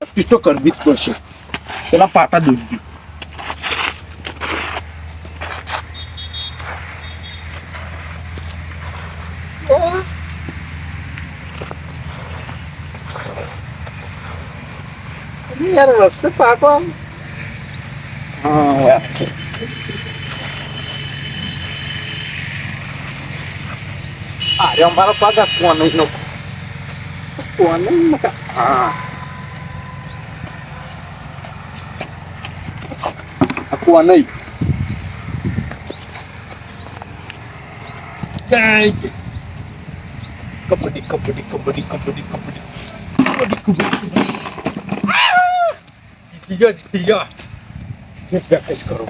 Practice તો કરવી જ પડશે પેલા પાટા દોરી દી યાર વસ્તુ પાકો. હા અરે અમારો પાકા કોણ નો હા કોણ નહીં કબડ્ડી કબડ્ડી કબડ્ડી કબડ્ડી કબડ્ડી કબડ્ડી કબડ્ડી જીતી ગયા જે પ્રેક્ટિસ કરો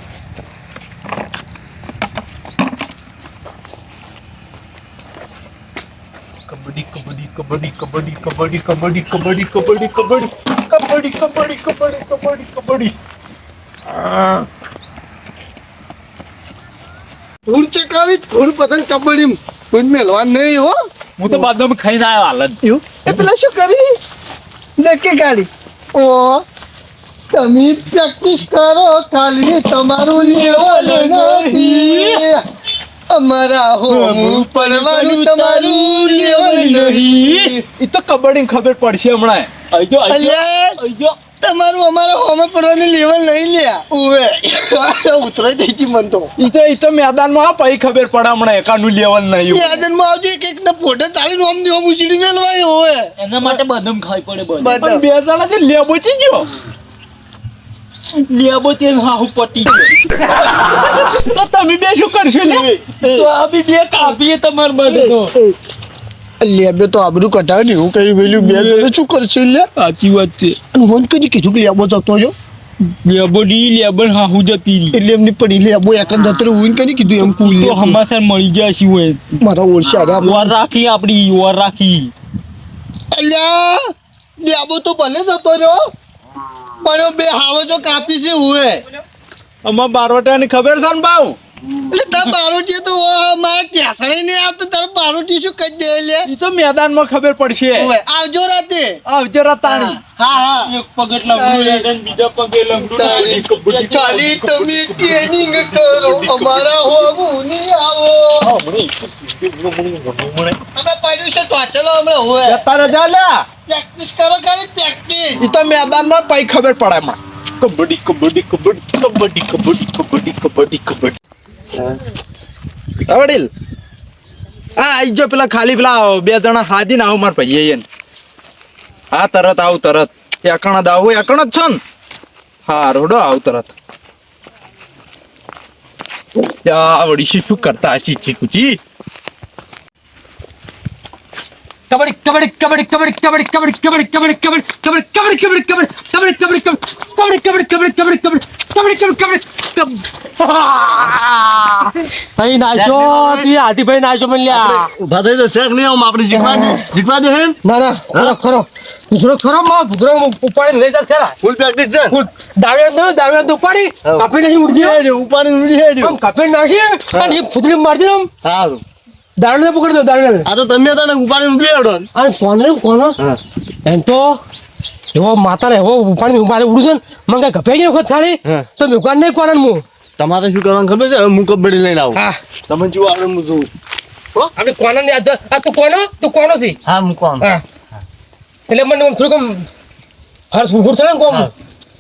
કબડ્ડી કબડ્ડી કબડ્ડી કબડ્ડી કબડ્ડી કબડ્ડી કબડ્ડી કબડ્ડી કબડ્ડી કબડ્ડી કબડ્ડી કબડ્ડી કબડ્ડી કબડ્ડી આ ધૂળ ચકાવી ધૂળ પતંગ કબડ્ડી કોઈ મેલવા નહીં હો. હું તો બાદમાં ખાઈને આવ્યો હાલત એવું? એ પેલા શું કરી? નક્કી ગાડી ઓ તમે પ્રેક્ટિસ કરો ખાલી તમારું લેવલ નથી. અમારા હોમ પડવાનું તમારું લેવલ નહીં એ તો કબડ્ડી ખબર પડશે હમણાં. અલ્યા આઈજો તમારું અમારા હોમે પડવાનું લેવલ નહીં લ્યા. ઉવે. ઉતરાઈ દઈ ગઈ મન તો. ઈ તો ઈ તો મેદાનમાં આ પઈ ખબર પડે હમણાં એકાનું લેવલ નહીં યાદનમાં આવજો એક એક ને ફોટો ચાલીને ઓમની ઓમ ઉછીડી મેલવાય ઓવે એના માટે બદમ ખાવી પડે બદમ. પણ બે જણા જે લેબો ચી ગયો? લેબો તે હાહુ પટી ગયો. તો તમે બે શું કરશો લે તો આ બી બે કાપીએ તમાર બધાનો લેબે તો આબરું કટાવે ને એવું કરી વેલ્યું બે તો શું કરશે લે સાચી વાત છે. હું હોન કદી કીધું કે લેબો જતો જો લેબો ડી લેબો હાહુ જતી રહી. એટલે એમની પડી લેબો એક જ હું હું કદી કીધું એમ કુલ તો હમાસર મળી જાય છે હોય મારા ઓળશા વર રાખી આપડી વાર રાખી. અલ્યા લેબો તો ભલે જતો રહ્યો પણ બે હાવો તો કાપી છે હુએ અમાર બારવટાની ખબર છે ને ભાવ એટલે તાર બારોટી તો મારા ટેસણે ને આવતો તાર બારોટી શું કહી દે લે? ઈ તો મેદાનમાં ખબર પડશે. આવજો રાતે. આવજો રાતાણી હા હા એક પગટ લંગડું બીજા પગે લંગડું ખાલી તમે ટ્રેનિંગ કરો અમારા હોવું નહીં આવો. અમે પડ્યું છે તો ચલો હમણાં હોય તારે જા લે. પ્રેક્ટિસ કરો ખાલી પ્રેક્ટિસ ઈ તો મેદાનમાં પછી ખબર પડે કબડ્ડી કબડ્ડી કબડ્ડી કબડ્ડી કબડ્ડી કબડ્ડી કબડ્ડી કબડ્ડી. વડીલ હા આઈ જો પેલા ખાલી પેલા બે જણા હાદી આવો માર ભાઈ એને. હા, તરત આવું, તરત. એકણ જ આવું એકણ જ છો ને? હા રોડો આવું તરત. ત્યાં વડી શું કરતા હશી ચીકુચી કબડ્ડી કબડ્ડી કબડ્ડી કબડ્ડી કબડ્ડી કબડ્ડી કબડ્ડી કબડ્ડી કબડ્ડી કબડ્ડી કબડ્ડી કબડ્ડી કબડ્ડી કબડ્ડી કબડ્ડી કબડ્ડી કબડ્ડી કબડ્ડી કબડ્ડી ભાઈ નાશો તું હાથીભાઈ નાશો મલ્યા ઊભા થઈ તો શેખ નહીં આમ આપણે જીતવા દે જીતવા દે હે ના ના ખરો ખરો ગુજરો ખરો માં ગુજરો ઉપાડી લઈ જા ખરા ફૂલ પ્રેક્ટિસ છે દાવે દો દાવે દો ઉપાડી. કાપી નાખી ઉડજી ઉપાડી ઉડી હે કાપી નાખી અને ફૂદરી મારી દે આમ સારું દારૂને પકડી દારૂને આ તો તમે હતા ને ઉપાડી ઊભી આવડો અને કોને કોનો હા. એમ તો એવો માતા ને એવો ઉપાડી ઉપાડી ઉડું છે ને. મને કઈ ગભે ગયો વખત ખાલી તો મેં ઉપાડ નહીં કોણ હું. તમારે શું કરવાનું ખબર છે? હું કબડ્ડી લઈને આવું. હા. તમે જુઓ આપણે હું જોઉં. આપણે કોને ને આ આ તું કોનો તું કોનો છે હા હું કોણ? હા. એટલે મને થોડું થોડુંક હર્ષ ઉભું છે ને કોમ?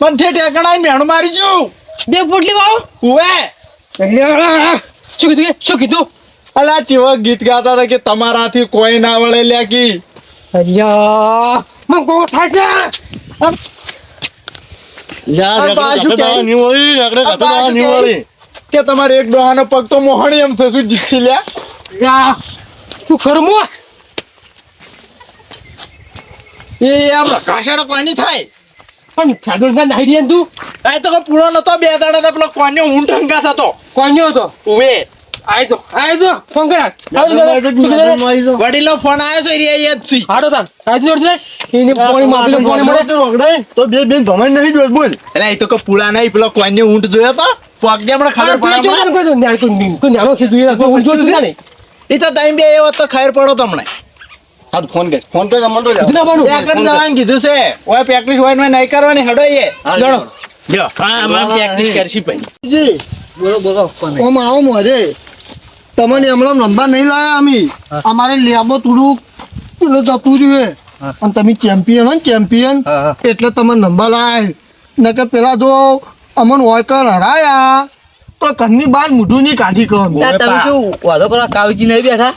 મને ઠેઠ મેણું મારી જો બે પોટલી વાવ ઉવે. શું કીધું શું કીધું? અલા ચેવા ગીત ગાતા હતા કે તમારાથી કોઈ ના વળે લ્યા કી અલ્યા. મને બહુ થાય છે? કે તમારે એક ડોહાનો પગ તો મોહણી એમ છે શું જીતશે લ્યા? તું ખરું મો એ આમ કોની થાય? પણ ખાધો ના નાહી રહ્યા તું. આ તો પૂરો નતો બે દાડા તો પેલો કોન્યો હું હંગાત થતો. કોન્યો હતો? ઉવે. આયજો આયજો ફોન કર. વડીલો ફોન આવ્યો છે રિયા યાદ છે હાડો તાન આયજો જોડે એને પાણી માપી લે પાણી મળે તો બે બેન ભમણ નહીં જોડ બોલ. એટલે એ તો કો પૂળા નહીં પેલો કોન્યો ઊંટ જોયો તો? પગ હમણાં ખબર પડે હમણાં. કોઈ ન્યાણ કોઈ કોઈ ન્યાણો સીધું એ તો ઊંટ જોતું ના. નહીં એ તો ટાઈમ બે એવો તો ખબર પડો તમને હા ફોન કે ફોન તો જમણ તો ના બાનું? ત્યાં આગળ જવાનું કીધું છે. ઓય પ્રેક્ટિસ હોય ને નહીં કરવાની હડો એ જણો. જો હા અમે પ્રેક્ટિસ કરશી પછી. જી. બોલો બોલો કોને ઓમ આવો મોરે તમને હમણાં નંબર નહીં લાયા અમે. અમારે લેબો થોડું પેલું જતું રહ્યું અને તમે ચેમ્પિયન હોય ને ચેમ્પિયન. એટલે તમે નંબર લાય નકર કે પેલા જો અમન વોયકર હરાયા. તો ઘરની બહાર મોઢું નહીં કાઢી કહો. તમે શું વાદો કરો? કાવજી નહીં બેઠા?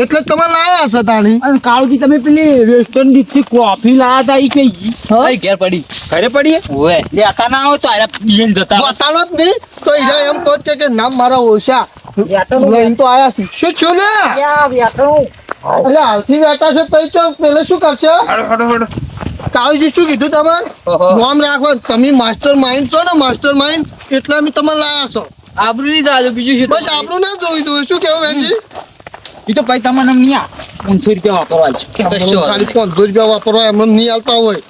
એટલે તમે લાયા હશે તાણી. અને કાવજી તમે પેલી વેસ્ટર્ન ડીશથી કોફી લાયા હતા ઈ કઈ? હા? ઘેર પડી. ઘરે પડી ઓએ લેતા ના હોય તો આરે પીએન જતા બતાડો જ નહીં. તો હીરા એમ તો કે કે નામ મારા ઓશા લઈને તો આયા છું. શું છું ને એટલે હાલથી બેઠા છે તઈ ચો પેલે શું કરશે? કાવજી શું કીધું તમારે? નામ રાખો તમે માસ્ટર માઇન્ડ છો ને માસ્ટર માઇન્ડ એટલે અમે તમારે લાયા છો. આબરૂ નહીં દાદુ બીજું શું બસ આપણું નામ જોઈ દઉં શું કેવું વેનજી? એ તો ભાઈ તમારે નહીં આ પાંચસો રૂપિયા વાપરવા છે. ખાલી પાંચસો રૂપિયા વાપરવા એમને નહીં આવતા હોય.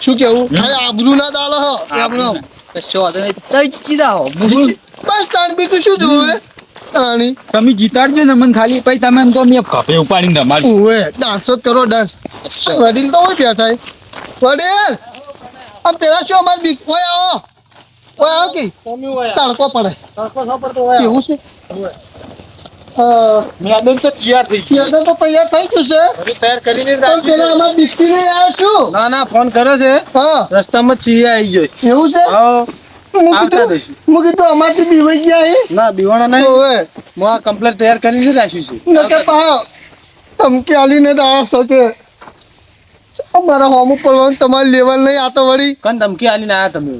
શું કેવું ખાલી આબરૂ ના દાલ હો એમને કશો વાંધો નહીં. તઈ હો બસ તાન બીજું શું જોવે તાણી તમે જીતાડજો ને મને ખાલી પછી તમે તો મેં કપે ઉપાડીને રમાડશું. ઓએ ડાન્સ કરો ડાન્સ વડીલ તો હોય બેઠા. વડીલ! આમ પેલા શું અમારે બીક ઓય ઓય આવો કે. તડકો પડે. કેવું છે? મેડમ તો તૈયાર થઈ પેલા તો તૈયાર થઈ ગયું છે. તૈયાર કરીને પણ પેલા અમારે બીકથી નહીં આવ્યો છું. ના ના ફોન કર્યો છે. હા. રસ્તામાં છીએ આવી ગયો એવું છે? હા. કીધું અમારથી બીવાઈ ગયા હે. ના બીવાણા નહીં. હોય હું આ કમ્પ્લેટ તૈયાર કરીને રાખ્યું છે. ન પા ધમકી આલીને તો આ શકે અમારા હોમ ઉપર તમારે લેવલ નહીં આ તો વળી. કન ધમકી આલીને આયા તમે?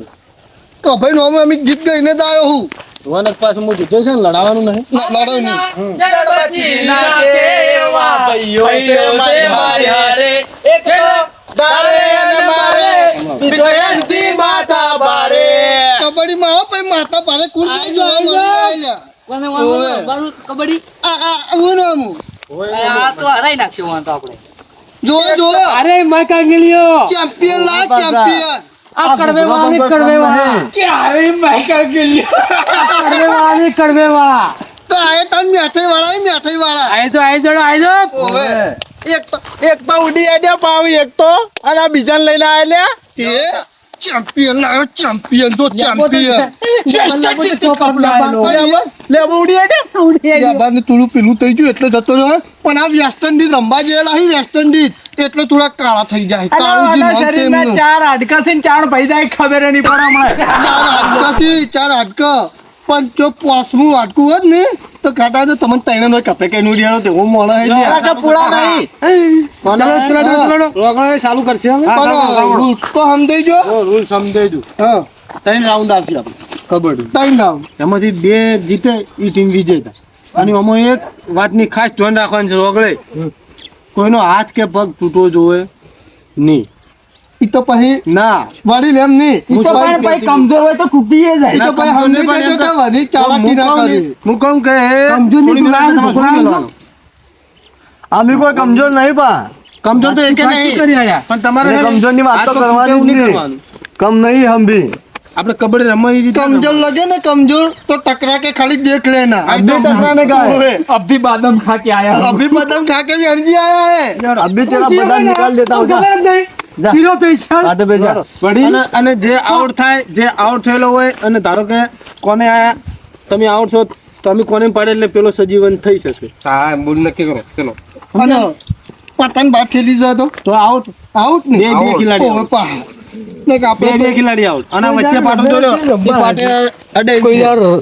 તો ભાઈ નોમે અમે ગીત ગાઈને તો આવ્યો હું. વનક પાસે પાછું હું કીધું છે ને લડાવવાનું નહીં. ના, લડો નહીં કબડ્ડી માં આવો પછી માતા પારે ખુરશી જોવા મળી આયલા. કોને ઓવે. વાળું કબડ્ડી. આ આ હું નામ આ તો હરાઈ નાખશે વાં તો આપણે. જો જો અરે મકાંગલીઓ ચેમ્પિયન લા ચેમ્પિયન. આ કડવે વાળા ને કડવે વાળા કે અરે માય કાંગલિયો કડવે વાળા કડવે વાળા તો આયે તન મેઠાઈ વાળા મેઠાઈ વાળા આયજો આયજો ઓવે. એક તો એક તો ઉડી આડ્યા પાવી એક તો. અને બીજા બીજાને લઈને આયેલા એ ચેમ્પિયન લાયો ચેમ્પિયન જો ચેમ્પિયન લે ઉડી આડ્યા યાબાને થોડું પેલું થઈ ગયું એટલે જતો રહ્યો પણ આ વેસ્ટર્ન ડીઝ રમવા ગયેલા વેસ્ટર્ન એટલે થોડા કાળા થઈ જાય કાળુજી નામ ચાર હાડકા છે ને ચાર ભાઈ જાય ખબર નહીં હમણાં ચાર હાડકા છે ચાર હાડકા પણ જો પાંચમું હાડકું હોત ને તો કાટા તો તમને તૈણે નો કપે કઈ નું રિયાનો તેવો મોણો હે જે. પૂળા નહીં. ચલો ચલો ચલો રોકડો ચાલુ કરશે rules તો સમજાઈ જો રૂલ સમજાઈ દઉં હા ત્રણ રાઉન્ડ આવશે આપણે કબડ્ડી. ત્રણ રાઉન્ડ એમાંથી બે જીતે એ ટીમ વિજેતા અને આમાં એક વાતની ખાસ ધ્યાન રાખવાની છે રોગડે કોઈનો હાથ કે પગ તૂટવો જોવે નહીં. ઈ તો પછી ના વડીલ એમ નહીં ઈ તો પણ ભાઈ કમજોર હોય તો તૂટી જાય ઈ તો પછી સમજાઈ દેજો કે વધી ચાલાકી ના કરી હું કહું કે સમજુ નહીં, થોડી મિનિટ ઢોકળા- તમારે શું ઢોકળા બોલવાનું? અમે કોઈ કમજોર નહીં પા કમજોર તો એકે સાચી નહીં કરી આયા. પણ તમારે એટલે છે ને, કમજોરની વાત તો હાથ પગ કરવાની તૂટે એવું જ નહીં નહીં. કરવાનું. કમ નહીં હમ ભી આપણે કબડ્ડી રમવા એ રીતે કમજોર લગે ને કમજોર તો ટકરા के खाली देख लेना अभी टकराने का है ओए, અભી બાદામ ખા કે આયા अभी बदाम खा के भी हंसी आया है अभी तेरा बदाम निकाल देता हूँ અને જે આઉટ થાય જે આઉટ થયેલો હોય અને ધારો કે કોને આ તમે આઉટ છો તમે કોને પાડે એટલે પેલો સજીવન થઈ શકે હા બોલ નક્કી કરો. ચલો. અને પતંગ બાદ ખેલી જાય તો. તો આઉટ આઉટ બે બે ખેલાડી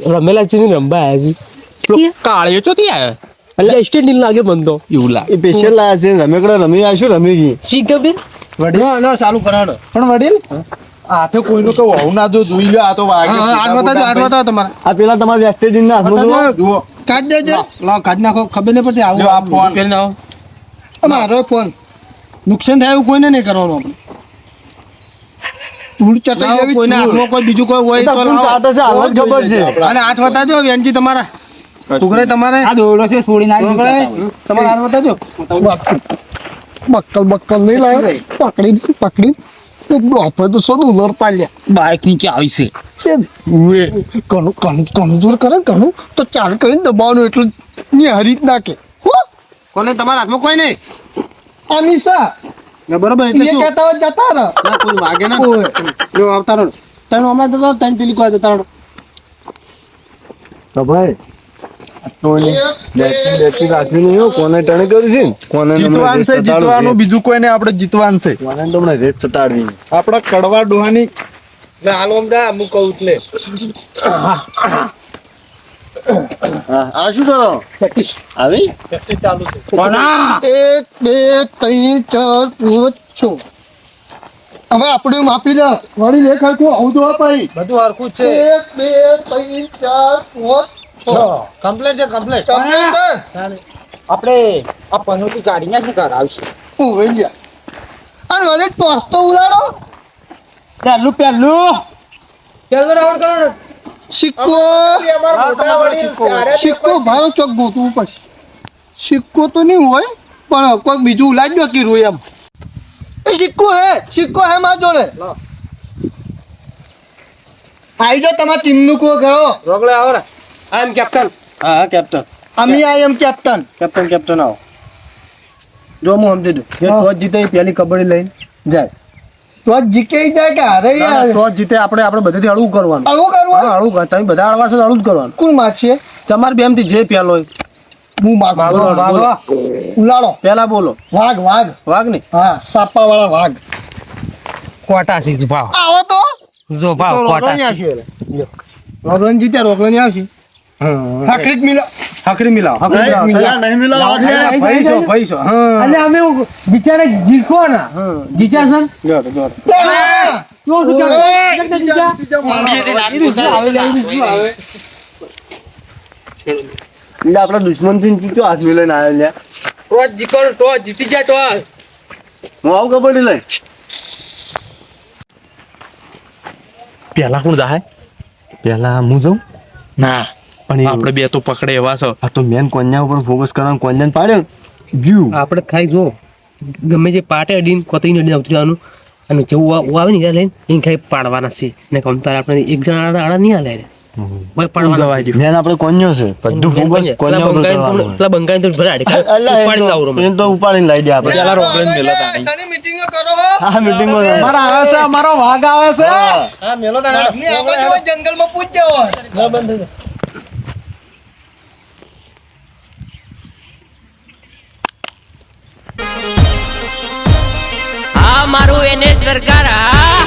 રમેલા છે. ને રંબા એટલે સ્ટેન્ડિંગ લાગે મન તો. એવું છે. રમેકડા રમી આવીશું રમી ગઈ. શીખ ખબર ના ના ચાલુ કરાડો પણ વડીલ? આ તો કોઈનું તો વહુ ના જો જોઈ લો આ તો વાગે હાથ બતાજો હાથ બતાવો તમારે. આ પેલા તમારા વેસ્ટેજ ના જુઓ. કાઢ દેજે. લો કાઢ નાખો ખબર નહીં પડતી આવું આ ફોન. કરી નાખો મારો ફોન. નુકસાન થાય એવું કોઈને નહીં કરવાનું આપણે. ધૂળ ચટાઈ જેવી કોઈને હાથમાં કોઈ બીજું કોઈ હોય તો ચાટે છે હાલ ખબર છે. અને હાથ બતાજો વેનજી તમારા. ટુકડે તમારે. આ દોરડો છે છોડી ના ટુકડે તમારા હાથ બતાજો બક્કલ બક્કલ નહીં લાવે. પકડી પકડી. આપણે તો શું ઉલરતા લ્યા બાઇક નીચે આવી છે. છે ઘણું ઘણું કમજોર કરે ને તો ચાલ કરીને દબાવવાનું એટલું નિહારી જ નાખે. હો? કોને? તમારા હાથમાં કોઈ નહીં? અમીસા બરોબર એટલે શું? કહેતા હોય જતા રહો. ના કોઈ વાગે ના. જો આવતા રહો. તને હમણાં તો તને પેલી કોઈ જતા રહો. તો ભાઈ કોને ટણે કર્યું કોને જીતવાનું છે જીતવાનું બીજું કોઈને આપણે જીતવાનું છે. કોને તો હમણાં રેત ચટાડવી આપણા કડવા ડોહાની હાલો અમદા હું કહું એટલે. આ શું કરો? આવી? એક બે ત્રણ ચાર પાંચ છ. હવે આપણે માપી લે વળી લેખ આખું આવું તો બધું હરખું છે. એક બે ત્રણ ચાર પાંચ છ કમ્પ્લેટ છે કમ્પ્લેટ કમ્પ્લીટ આપણે આ પનોતી કાઢી નાખી કરાવશે ઓવે લ્યા. અને વળી ટોસ તો ઉલાડો. પહેલું પહેલું પેલો રાઉન્ડ કરો સિક્કો. સિક્કો. ભારો ચોક ગોતવું પડશે. સિક્કો તો નહીં હોય પણ કોઈ બીજું ઉલાજ દો કીધું એમ. એ સિક્કો હે સિક્કો હે માર જોડે. આવી જાઓ તમારા ટીમનું કો ગયો રોકડે આવો ને. આઈ એમ કેપ્ટન હા હા captain Ami I am captain captain captain આવો જો હું સમજી દઉં જે ટોચ જીતે એ પહેલી કબડ્ડી લઈને જાય તો જ જીકે જાય કે હારે યાર જીતે આપણે આપણે બધેથી હળવું કરવાનું હળવું કરવાનું હા હળવું તમે બધા હળવા છો હળવું જ કરવાનું કોણ માછીએ તમારે બેમથી જે પહેલો હોય હું માગો. ઉલાડો પહેલા બોલો વાઘ વાઘ વાઘ ને હા સાપા વાળા વાઘ કોટા સી ભાવ આવો તો જો ભાવ કોટા રોકડો જીત્યા રોકડો નહીં આવશે હાકરી મિલા હાકરી મિલા હકરી નહીં મિલાવ. નહીં મિલાવ પૈસો પૈસો હા. અને અમે બિચારા જીકો ના જીચા સર જોર જોર જો શું ચાલે? એટલે આપણા દુશ્મનથી ચૂચો હાથ મિલાઈને આવ્યો લ્યા? ટોચ જીકો ટોચ જીતી જા ટોચ હું આવું કબડ્ડી લઈ? પેલા કોણ જાય પહેલા હું જાઉં? ના. પણ આપણે બે તો પકડે એવા છો. આ તો મેન કોન્યા ઉપર ફોકસ કરવાનું કોન્યાને પાડ્યો જીવ. આપણે ખાઈ જો ગમે તે પાટે અડીને કોતરીને અડીને આવતું જવાનું. અને જેવું આવે ને ત્યાં લઈને એને ખાઈ પાડવાના છે. ને કમ તારે આપણે એક જણા આડા નહીં હાલે. હોય. જંગલમાં પૂછ આ મારું એને સરકાર. હા